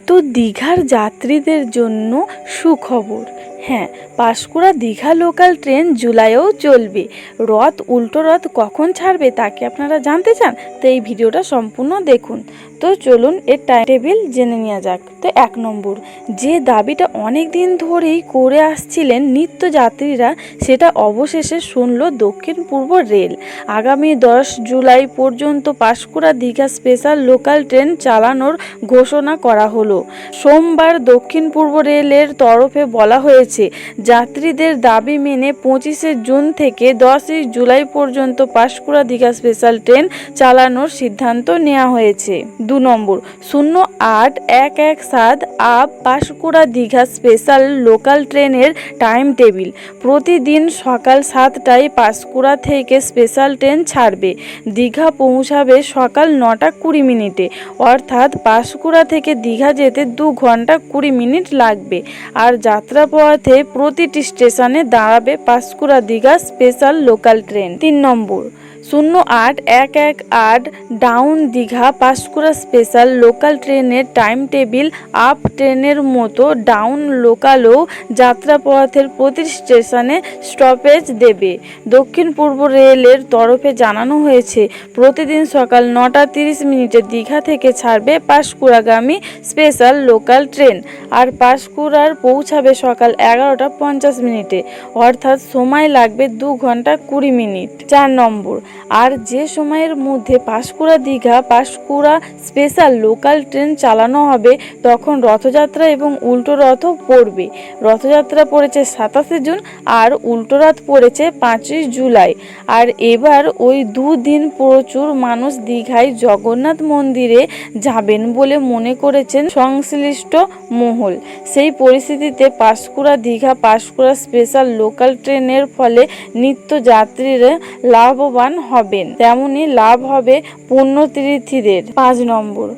তো দীঘার যাত্রীদের জন্য সুখবর। হ্যাঁ পাঁশকুড়া দীঘা লোকাল ট্রেন জুলাইও চলবে। রথ, উল্টো রথ কখন ছাড়বে তা কি আপনারা জানতে চান? তো এই ভিডিওটা সম্পূর্ণ দেখুন। তো চলুন এর টাইম টেবিল জেনে নেওয়া যাক। তো এক নম্বর, যে দাবিটা অনেক দিন ধরেই করে আসছিলেন নিত্যযাত্রীরা, সেটা অবশেষে শুনল দক্ষিণ পূর্ব রেল। আগামী দশ জুলাই পর্যন্ত Panskura Digha special local train চালানোর ঘোষণা করা হলো। সোমবার দক্ষিণ পূর্ব রেলের তরফে বলা হয়েছে যাত্রীদের দাবি মেনে পঁচিশে জুন থেকে দশই জুলাই পর্যন্ত পাঁশকুড়া দীঘা স্পেশাল ট্রেন চালানোর সিদ্ধান্ত নেওয়া হয়েছে। দু নম্বর, শূন্য আট এক এক সাত up Panskura Digha special local ট্রেনের টাইম টেবিল। প্রতিদিন সকাল সাতটায় পাঁশকুড়া থেকে স্পেশাল ট্রেন ছাড়বে। দীঘা পৌঁছাবে সকাল নটা কুড়ি মিনিটে। অর্থাৎ পাঁশকুড়া থেকে দীঘা যেতে দু ঘণ্টা কুড়ি মিনিট লাগবে। আর যাত্রাপথে প্রতিটি স্টেশনে দাঁড়াবে Panskura Digha special local train. তিন নম্বর। শূন্য আট এক এক আট down Digha Panskura special local ট্রেনের টাইম টেবিল আপ ট্রেনের মতো ডাউন লোকালও যাত্রাপথের প্রতি স্টেশনে স্টপেজ দেবে। দক্ষিণ পূর্ব রেলের তরফে জানানো হয়েছে, প্রতিদিন সকাল নটা তিরিশ মিনিটে দীঘা থেকে ছাড়বে পাঁশকুড়াগামী স্পেশাল লোকাল ট্রেন আর পাঁশকুড়ার পৌঁছাবে সকাল এগারোটা পঞ্চাশ মিনিটে। অর্থাৎ সময় লাগবে দু ঘণ্টা কুড়ি মিনিট। চার নম্বর আর যে সময়ের মধ্যে Panskura Digha, Panskura special local train চালানো হবে, তখন রথযাত্রা এবং উল্টো রথও পড়বে। রথযাত্রা পড়েছে সাতাশে জুন আর উল্টো রথ পড়েছে পাঁচই জুলাই। আর এবার ওই দুদিন প্রচুর মানুষ দীঘায় জগন্নাথ মন্দিরে যাবেন বলে মনে করেছেন সংশ্লিষ্ট মহল। সেই পরিস্থিতিতে পাঁশকুড়া দীঘা, পাঁশকুড়া স্পেশাল লোকাল ট্রেনের ফলে নিত্যযাত্রীরা লাভবান হবেন, তেমনি লাভ হবে পুণ্যতীর্থীদের। পাঁচ নম্বর,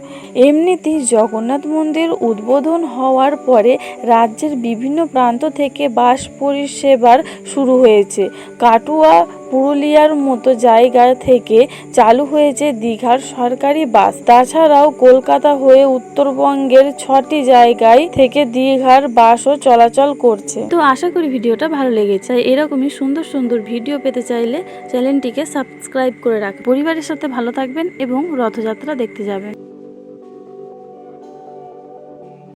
এমনিতেই জগন্নাথ মন্দির উদ্বোধন হওয়ার পরে রাজ্যের বিভিন্ন প্রান্ত থেকে বাস পরিষেবার শুরু হয়েছে। কাটুয়া পুরুলিয়ার মতো জায়গা থেকে চালু হয়েছে দীঘার সরকারি বাস। তাছাড়াও কলকাতা হয়ে উত্তরবঙ্গের ছটি জায়গায় থেকে দীঘার বাসও চলাচল করছে। তো আশা করি ভিডিওটা ভালো লেগেছে। এরকমই সুন্দর সুন্দর ভিডিও পেতে চাইলে চ্যানেলটিকে সাবস্ক্রাইব করে রাখ পরিবারের সাথে ভালো থাকবেন এবং রথযাত্রা দেখতে যাবেন।